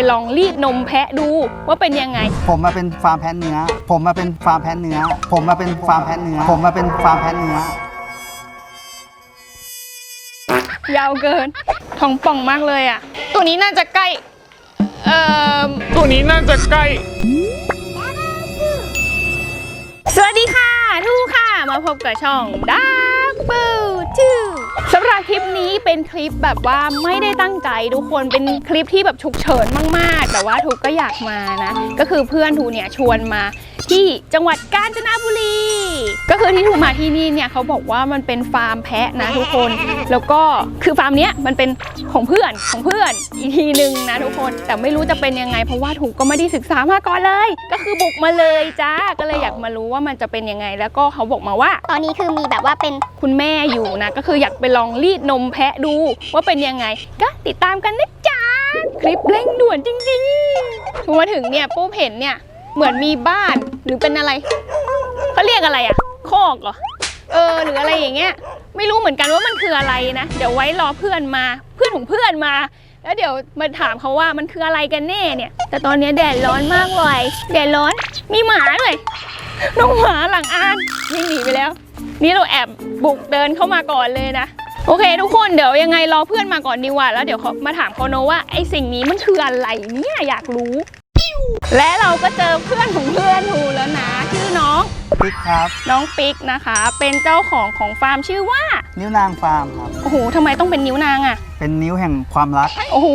ไปลองรีดนมแพะดูว่าเป็นยังไง ผมมาเป็นฟาร์มแพะเนื้อ ผมมาเป็นฟาร์มแพะเนื้อ ผมมาเป็นฟาร์มแพะเนื้อ ผมมาเป็นฟาร์มแพะเนื้อ ยาวเกินท้องป่องมากเลยอะ ตัวนี้น่าจะใกล้ เอ่อ ตัวนี้น่าจะใกล้ สวัสดีค่ะ ทูกค่ะ มาพบกับช่อง Dark b คลิปนี้เป็นคลิปแบบว่าไม่ได้ตั้งใจทุกคนเป็นคลิปที่แบบฉุกเฉินมาก ๆ แต่ว่าทูกก็อยากมานะ ก็คือเพื่อนทูเนี่ยชวนมาที่จังหวัดกาญจนบุรี ก็คือที่ทูมาที่นี่เนี่ยเขาบอกว่ามันเป็นฟาร์มแพะนะทุกคนแล้วก็คือฟาร์มเนี้ยมันเป็นของเพื่อนของเพื่อนอีกทีหนึ่งนะทุกคนแต่ไม่รู้จะเป็นยังไง เพราะว่าถูกก็ไม่ได้ศึกษามาก่อนเลย ก็คือบุกมาเลยจ้าก็เลยอยากมารู้ว่ามันจะเป็นยังไง แล้วก็เขาบอกมาว่า ตอนนี้คือมีแบบว่าเป็นคุณแม่อยู่นะก็คืออยากไปลองรีดนมแพะดูว่าเป็นยังไง ก็ติดตามกันนะจ๊ะ คลิปเร่งด่วนจริงๆพอมาถึงเนี่ยปุ๊บเห็นเนี่ย เหมือนมีบ้านหรือเป็นอะไรเขาเรียกอะไรอะคอกเหรอเออหรืออะไรอย่างเงี้ย ไม่รู้เหมือนกันว่ามันคืออะไรนะ เดี๋ยวไว้รอเพื่อนมาเพื่อนของเพื่อนมา แล้วเดี๋ยวมาถามเขาว่ามันคืออะไรกันแน่เนี่ย แต่ตอนนี้แดดร้อนมากเลยแดดร้อนมีหมาเลยน้องหมาหลังอ่านวิ่งหนีไปแล้ว นี่เราแอบบุกเดินเข้ามาก่อนเลยนะ โอเค ทุกคนเดี๋ยวยังไงรอเพื่อนมาก่อนดีกว่า แล้วเดี๋ยวเขามาถามเขาโนว่าไอสิ่งนี้มันคืออะไรเนี่ยอยากรู้ และเราก็เจอเพื่อนของเพื่อนทูแล้วนะชื่อน้องปิ๊กครับ น้องปิ๊กนะคะ เป็นเจ้าของของฟาร์มชื่อว่า นิ้วนางฟาร์มครับ โอ้โหทำไมต้องเป็นนิ้วนางอะเป็นนิ้วแห่งความรัก โอ้โห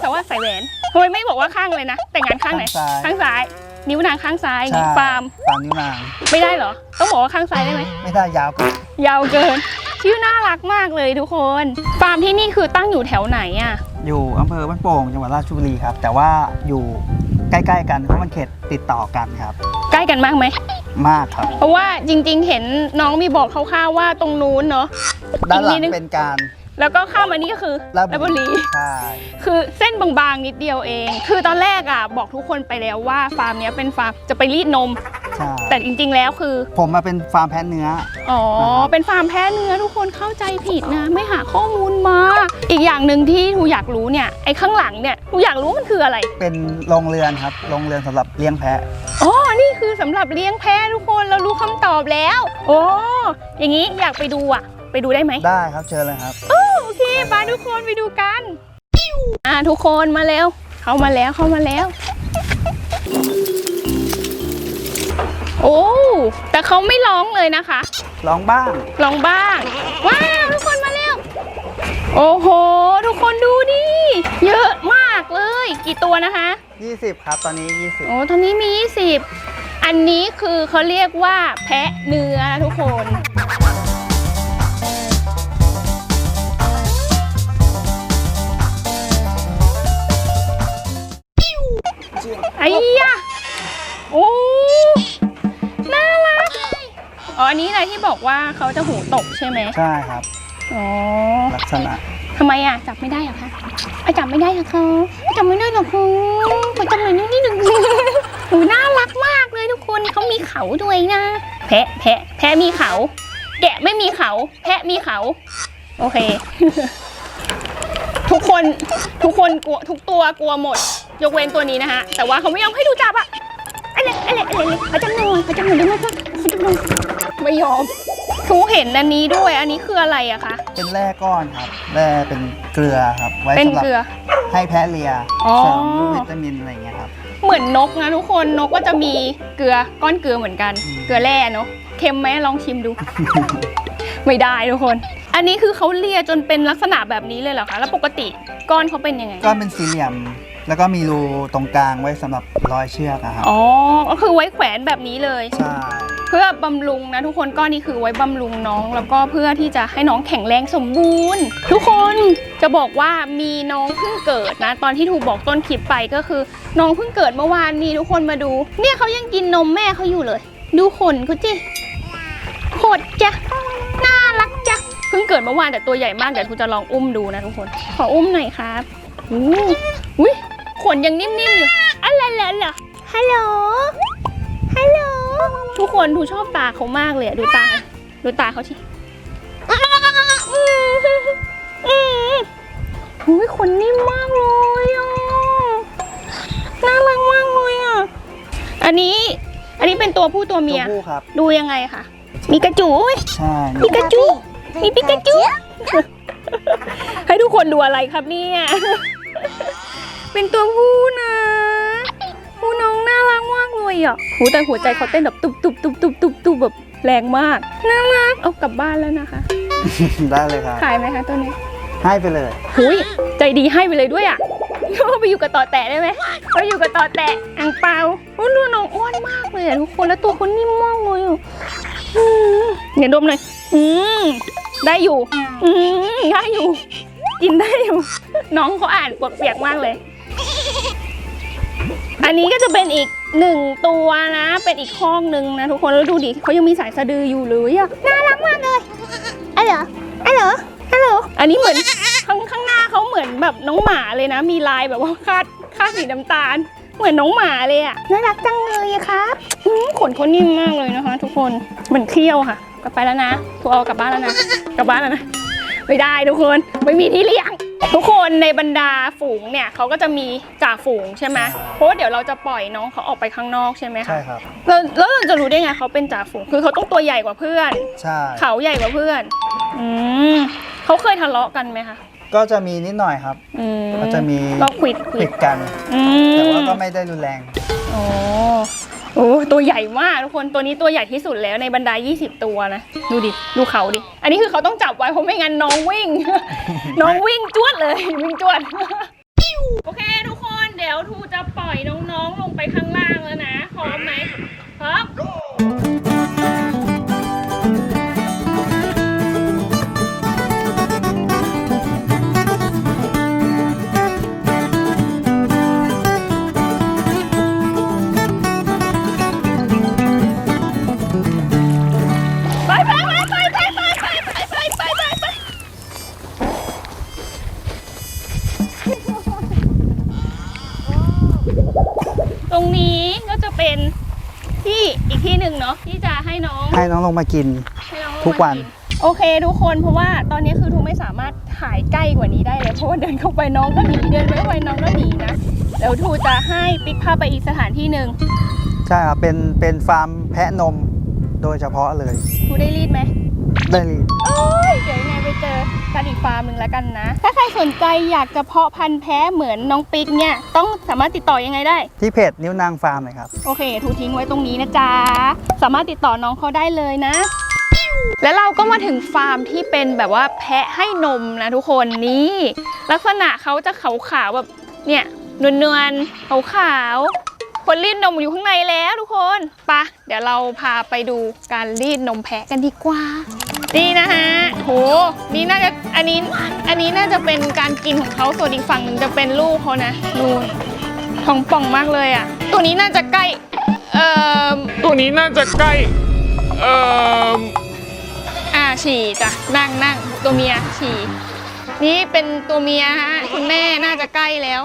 แต่ว่าใส่แหวนทำไมไม่บอกว่าข้างเลยนะ แต่งงานข้างไหนข้างซ้ายข้างซ้าย นิ้วนางข้างซ้ายใช่ฟาร์ม ฟาร์มนิ้วนาง ไม่ได้เหรอ ต้องบอกว่าข้างซ้ายได้ไหม ไม่ได้ยาวเกินยาวเกิน ชื่อน่ารักมากเลยทุกคน ฟาร์มที่นี่คือตั้งอยู่แถวไหนอะอยู่อำเภอบ้านโป่งจังหวัดราชบุรีครับ แต่ว่าอยู่ใกล้ๆกันเพราะมันเขตติดต่อกันครับ ใกล้กันมากไหม มากครับ เพราะว่าจริงๆ เห็นน้องมีบอกคร่าวๆว่าตรงนู้นเนาะด้านหลัอีงกนิดนึงเป็นการแล้วก็ข้ามมานี่ก็คือราชลพบุรีใช่คือเส้นบางๆนิดเดียวเอง คือตอนแรกอะบอกทุกคนไปแล้วว่าฟาร์มเนี้ยเป็นฟาร์มจะไปรีดนม ใช่แต่จริงๆแล้วคือ ผมมาเป็นฟาร์มแพะเนื้อ อ๋อ นะครับเป็นฟาร์มแพะเนื้อทุกคนเข้าใจผิดนะ ไม่หาข้อมูลมา อีกอย่างหนึ่งที่ทูอยากรู้เนี่ยไอ้ข้างหลังเนี่ยทูอยากรู้มันคืออะไร เป็นโรงเรือนครับโรงเรือนสำหรับเลี้ยงแพะ อ๋อ นี่คือสำหรับเลี้ยงแพะทุกคนเรารู้คำตอบแล้ว โอ้อย่างนี้อยากไปดูอะ ไปดูได้ไหม ได้ครับเชิญเลยครับ โอเคไปทุกคนไปดูกัน อ่าทุกคนมาเร็วเข้ามาแล้วเข้ามาแล้ว โอ้ แต่เขาไม่ร้องเลยนะคะลองบ้างลองบ้าง ว้าวทุกคนมาเร็ว โอ้โห ทุกคนดูดิ เยอะมากเลย กี่ตัวนะคะ 20 ครับ ตอนนี้ 20 โอ้ตอนนี้มี 20 อันนี้คือเขาเรียกว่าแพะเนื้อนะทุกคน เขาจะหูตกใช่ไหมใช่ครับ อ๋อ ลักษณะทำไมอะจับไม่ได้เหรอคะอะจับไม่ได้เหรอคะจับไม่ได้เหรอคะขอจับหน่อยนิดนิดหนึ่งหนูน่ารักมากเลยทุกคนเขามีเขาด้วยนะ แพะแพะแพะมีเขา แกะไม่มีเขา แพะมีเขา โอเค ทุกคนทุกคนกลัวทุกตัวกลัวหมด ยกเว้นตัวนี้นะฮะ แต่ว่าเขาไม่ยอมให้ดูจับอะอะไรอะไรอะไรอะไรเขาจับหน่อยเขาจับหน่อยได้ไหมคะเขาจับหน่อยไม่ยอม ทูเห็นอันนี้ด้วย อันนี้คืออะไรอะคะ เป็นแร่ก้อนครับแร่เป็นเกลือครับ ไว้เป็นสำหรับเกลือ ให้แพะเลียอ๋อ เสริมวิตามินอะไรอย่างเงี้ยครับ เหมือนนกนะทุกคน นกก็จะมีเกลือก้อนเกลือเหมือนกัน อืม เกลือแร่เนาะ เค็มไหมลองชิมดู ไม่ได้ทุกคน อันนี้คือเขาเลียจนเป็นลักษณะแบบนี้เลยเหรอคะ แล้วปกติก้อนเขาเป็นยังไง ก้อนเป็นสี่เหลี่ยม แล้วก็มีรูตรงกลางไว้สำหรับร้อยเชือกอะครับอ๋อ ก็คือไว้แขวนแบบนี้เลย ใช่ เพื่อบำรุงนะทุกคนก้อนนี้คือไว้บำรุงน้อง แล้วก็เพื่อที่จะให้น้องแข็งแรงสมบูรณ์ ทุกคนจะบอกว่ามีน้องเพิ่งเกิดนะ ตอนที่ถูกบอกต้นคลิปไปก็คือ น้องเพิ่งเกิดเมื่อวานนี้ทุกคนมาดู เนี่ยเขายังกินนมแม่เขาอยู่เลย ดูขนเขาจิขดจ้ะน่ารักจ้ะเพิ่งเกิดเมื่อวานแต่ตัวใหญ่มากเดี๋ยวทูจะลองอุ้มดูนะทุกคน ขออุ้มหน่อยครับอู้อุ้ยขนยังนิ่มๆอยู่อะไรเหรอฮัลโหล ทุกคนดูชอบตาเขามากเลยอะดูตาดูตาเขาสิอุ้ยขนนิ่มมากเลยอะน่ารักมากเลยอะ อันนี้ อันนี้เป็นตัวผู้ตัวเมีย ตัวผู้ครับ ดูยังไงคะมีกระจุยใช่มีกระจุมีปิกาจูให้ทุกคนดูอะไรครับเนี่ย เป็นตัวผู้นะ ผู้น้องน่ารักมากเลยอะหูแต่หัวใจเขาเต้นแบบตุบตุบตุบตุบตุบตุบแบบแรงมากน่ารักเอากลับบ้านแล้วนะคะ ได้เลยครับ ขายไหมคะตัวนี้ให้ไปเลย หุยใจดีให้ไปเลยด้วยอะเอาไปอยู่กับต่อแตะได้ไหมเอาไปอยู่กับต่อแตะอังเปาโอ้ดูน้องอ้วนมากเลยอะทุกคนแล้วตัวเขานิ่มมากเลยอะอืมเดี๋ยวดมหน่อยอืมได้อยู่ อืมได้อยู่ กินได้อยู่ น้องเขาอ่านปวดเปียกมากเลย อันนี้ก็จะเป็นอีกหนึ่งตัวนะ เป็นอีกข้องหนึ่งนะทุกคนแล้วดูดิเขายังมีสายสะดืออยู่เลยอะน่ารักมากเลยอะเหรออะเหรอฮัลโหลอันนี้เหมือนข้างข้างหน้าเขาเหมือนแบบน้องหมาเลยนะ มีลายแบบว่าคาดคาดสีน้ำตาล เหมือนน้องหมาเลยอะน่ารักจังเลยอะครับอืมขนเขานิ่มมากเลยนะคะ ทุกคนเหมือนเขี้ยวค่ะกลับไปแล้วนะทัวร์เอากลับบ้านแล้วนะ กลับบ้านแล้วนะไม่ได้ทุกคนไม่มีที่เลี้ยง ทุกคนในบรรดาฝูงเนี่ยเขาก็จะมีจ่าฝูงใช่ไหมเพราะว่าเดี๋ยวเราจะปล่อยน้องเขาออกไปข้างนอกใช่ไหมใช่คะครับ แล้วแล้วเราจะรู้ได้ไงเขาเป็นจ่าฝูงคือเขาต้องตัวใหญ่กว่าเพื่อน ใช่ เขาใหญ่กว่าเพื่อนอืมเขาเคยทะเลาะกันไหมคะก็จะมีนิดหน่อยครับ อืมก็จะมีก็ควิดควิติดดกัน อืมแต่ว่าก็ไม่ได้รุนแรง โอ้ โอ้ตัวใหญ่มากทุกคนตัวนี้ตัวใหญ่ที่สุดแล้วในบรรดา 20 ตัวนะ ดูดิ ดูเขาดิ อันนี้คือเขาต้องจับไว้เพราะไม่งั้นน้องวิ่ง น้องวิ่งจวดเลย วิ่งจวด โอเคทุกคนเดี๋ยวทูจะปล่อยน้องๆลงไปข้างล่างแล้วนะพร้อมไหมพร้อม ลงมากินให้น้องทุกวัน โอเคทุกคนเพราะว่าตอนนี้คือทูไม่สามารถถ่ายใกล้กว่านี้ได้เลย เพราะว่าเดินเข้าไปน้องก็หนีเดินไม่ไหวน้องก็หนีนะเดี๋ยวทูจะให้ปิ๊กพาไปอีกสถานที่หนึ่งใช่ครับเป็นเป็นฟาร์มแพะนมโดยเฉพาะเลยทูได้รีดไหมได้รีด โอ้ยเดี๋ยวยังไงไปเจอ กันอีกฟาร์มหนึ่งแล้วกันนะ ถ้าใครสนใจอยากจะเพาะพันธุ์แพ้เหมือนน้องปิ๊กเนี่ย ต้องสามารถติดต่อยังไงได้ ที่เพจนิ้วนางฟาร์มเลยครับ โอเคทูทิ้งไว้ตรงนี้นะจ๊ะ สามารถติดต่อน้องเขาได้เลยนะ แล้วเราก็มาถึงฟาร์มที่เป็นแบบว่าแพะให้นมนะทุกคนนี่ ลักษณะเขาจะขาวๆแบบเนี่ยนวลๆขาวๆคนรีดนมอยู่ข้างในแล้วทุกคนไปะเดี๋ยวเราพาไปดูการรีดนมแพะกันดีกว่า นี่นะฮะ โห นี่น่าจะ อันนี้ อันนี้น่าจะเป็นการกินของเขาส่วนอีกฝั่งหนึ่งจะเป็นลูกเขานะดูท้องป่องมากเลยอะ ตัวนี้น่าจะใกล้ เอ่อ ตัวนี้น่าจะใกล้ เอ่อ อ่าฉี่จ้ะ นั่งนั่งตัวเมียฉี่ นี่เป็นตัวเมียฮะ คุณแม่น่าจะใกล้แล้ว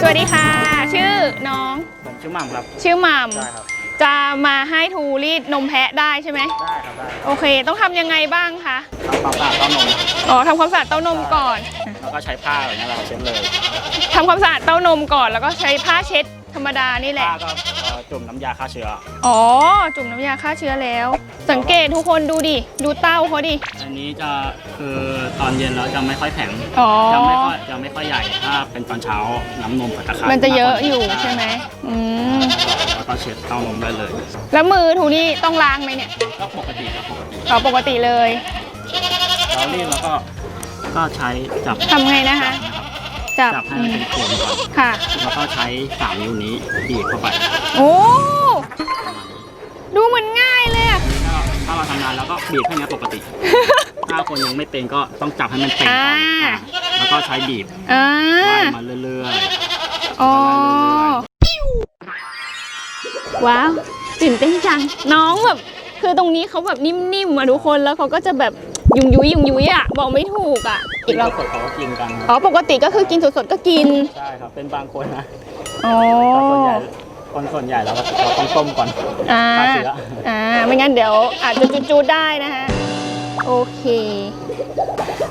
สวัสดีค่ะ ชื่อน้องผมชื่อหม่ำครับชื่อหมัมได้ครับจะมาให้ทูรีดนมแพะได้ใช่ไหมได้ครับได้โอเค ต้องทำยังไงบ้างคะทำความสะอาดเต้านมอ๋อทำความสะอาดเต้านมก่อนแล้วก็ใช้ผ้าอย่างเงี้ยเราเช็ดเลยทำความสะอาดเต้านมก่อน แล้วก็ใช้ผ้าเช็ดธรรมดานี่แหละผ้าก็ จุ่มน้ำยาฆ่าเชื้อ อ๋อ จุ่มน้ำยาฆ่าเชื้อแล้ว สังเกตทุกคนดูดิ ดูเต้าเขาดิ อันนี้จะคือตอนเย็นแล้วจะไม่ค่อยแข็งอ๋อ จะไม่ค่อยจะไม่ค่อยใหญ่ถ้าเป็นตอนเช้าน้ำนมก็จะขาดมันจะเยอะากกว่าอยู่ใช่ไหมอืม แล้วก็เช็ดเต้านมได้เลยแล้วมือทูนี่ต้องล้างไหมเนี่ยก็ปกติครับปกติอ๋อปกติเลย เรารีดแล้วก็ก็ใช้จับทำไงนะคะ จับจับให้อืมันมเป็นโคนก่อนค่ะ แล้วก็ใช้สามนิ้วนี้บีบเข้าไปโอ้ดูเหมือนง่ายเลยอะก็ถ้าเราทำงานแล้วก็บีบให้มันปกติ ถ้าคนยังไม่เป็นก็ต้องจับให้มันเป็นก่อนอ่าอ่าแล้วก็ใช้บีบอ่าไล่มาเรื่อยอ๋อว้าวตื่นเต้นจัง น้องแบบ คือตรงนี้เขาแบบนิ่มๆอะทุกคนแล้วเขาก็จะแบบ ยุงยุยยุงยุยอะบอกไม่ถูกอะๆอีกแล้วสดเขาก็กินกันครับอ๋อปกติก็คือกินสดๆก็กินใช่ครับเป็นบางคนนะอ๋อแต่ส่วนใหญ่คนส่วนใหญ่เราก็เราต้องต้มก่อนอ่าฆ่าเชื้ออ่าไม่งั้นเดี๋ยวอาจจะจูดๆได้นะฮะโอเค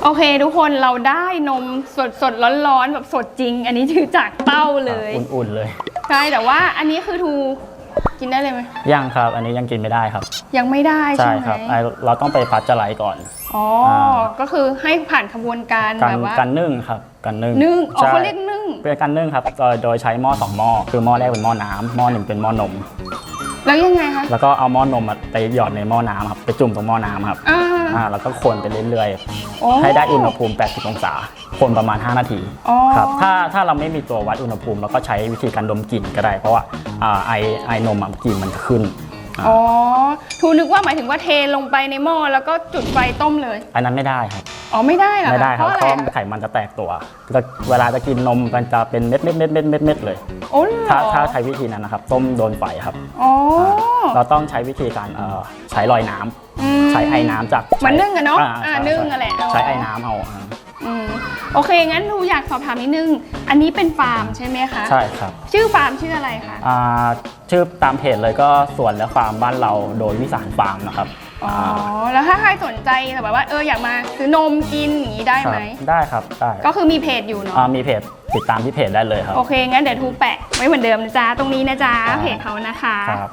โอเค ทุกคนเราได้นมสดสดร้อนร้อนๆแบบสดจริง อันนี้คือจากเต้าเลยอุ่นๆเลย ใช่แต่ว่าอันนี้คือทูกินได้เลยไหมยังครับ อันนี้ยังกินไม่ได้ครับ ยังไม่ได้ใช่ใช่ไหม ครับไอ้เราต้องไปพัชเจอร์ไลท์ก่อน อ๋ออ่าก็คือให้ผ่านขบวนการการแบบว่าการนึ่งครับการนึ่งนึ่งอ๋อใช่เขาเรียกนึ่ง เป็นการนึ่งครับโดยโดยใช้หม้อสองหม้อคือหม้อแรกเป็นหม้อน้ำหม้อหนึ่งเป็นหม้อนม แล้วยังไงคะแล้วก็เอาหม้อนมอะไปหยอดในหม้อน้ำครับไปจุ่มตรงหม้อน้ำครับอ่าอ่าแล้วก็คนไปเรื่อยโอ้ ๆ ให้ได้อุณหภูมิ 80 องศา คนประมาณ 5 นาทีอ๋อ ครับถ้าถ้าเราไม่มีตัววัดอุณหภูมิเราก็ใช้วิธีการดมกลิ่นก็ได้ เพราะว่าอ่าไอไอนมอะกลิ่นมันจะขึ้น อ่าอ๋อทูนึกว่าหมายถึงว่าเทลงไปในหม้อแล้วก็จุดไฟต้มเลย อันนั้นไม่ได้ครับ อ๋อไม่ได้เหรอไม่ได้ครับเพเพราะราะอะไรคะไขมันจะแตกตัวแล้วเวลาจะกินนมมันจะเป็นเม็ดเม็ดเม็ดเม็ดเม็ดเม็ดเลย โอ้เหรอถ้าถ้าใช้วิธีนั้นนะครับ ต้มโดนไฟครับ อ๋อ เราต้องใช้วิธีการเอ่อใช้ลอยน้ำอืมใช้ไอ้น้ำจากเหมือนนึ่งอะเนาะอ่อ่าใช่นึ่งอะแหละใช้ไอ้น้ำเอา อ่าอืมโอเค งั้นทูอยากสอบถามนิดนึง อันนี้เป็นฟาร์มใช่ไหมคะใช่ครับชื่อฟาร์มชื่ออะไรคะ อ่าชื่อตามเพจเลยก็สวนและฟาร์มบ้านเราโดยวิสารฟาร์มนะครับอ๋อาแล้วถ้าใครสนใจแบบว่าเอออยากมาซื้อนมกินอย่างนี้ได้ครัไหมบได้ครับได้ก็คือมีเพจอยู่เนาะ อ่ามีเพจติดตามที่เพจได้เลยครับ โอเค งั้นเดี๋ยวทูแปะไว้เหมือนเดิมนะจ๊ะ ตรงนี้นะจ๊ะ ครับ เพจเขานะคะ ครับ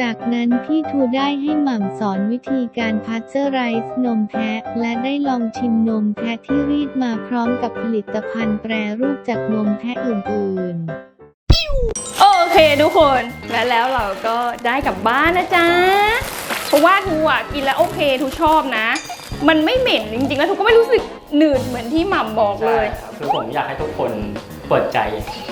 จากนั้นพี่ทูได้ให้หม่ำสอนวิธีการพัชเจอร์ไรซ์นมแพะ และได้ลองชิมนมแพะที่รีดมาพร้อมกับผลิตภัณฑ์แปรรูปจากนมแพะอื่นๆ โอเคทุกคนและแล้วเราก็ได้กลับบ้านนะจ๊ะ เพราะว่าทูอะกินแล้วโอเคทูชอบนะ มันไม่เหม็นจริงๆ แล้วทูก็ไม่รู้สึกหนืดเหมือนที่หม่ำบอกเลยใช่ครับคือผมอยากให้ทุกคนเปิดใจ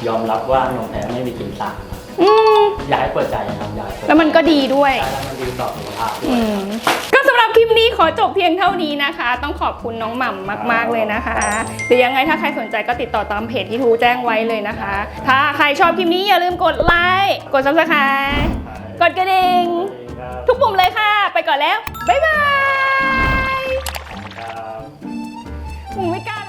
ยอมรับว่านมแพะไม่มีกลิ่นสาบ อืมยากให้เปิดใจนะครับอยากเปิแล้วมันก็ดีด้วย แล้วมันดีต่อสุขภาพก็สำหรับคลิปนี้ขอจบเพียงเท่านี้นะคะ ต้องขอบคุณน้องหม่ำมาก ๆเลยนะคะหรือยังไงถ้าใครสนใจก็ติดต่อตามเพจที่ทูแจ้งไว้เลยนะคะ ถ้าใครชอบคลิปนี้อย่าลืมกดไลค์กด subscribe กดกระดิ่งทุกปุ่มเลยค่ะ ไปก่อนแล้ว บ๊ายบาย ผมไม่กล้า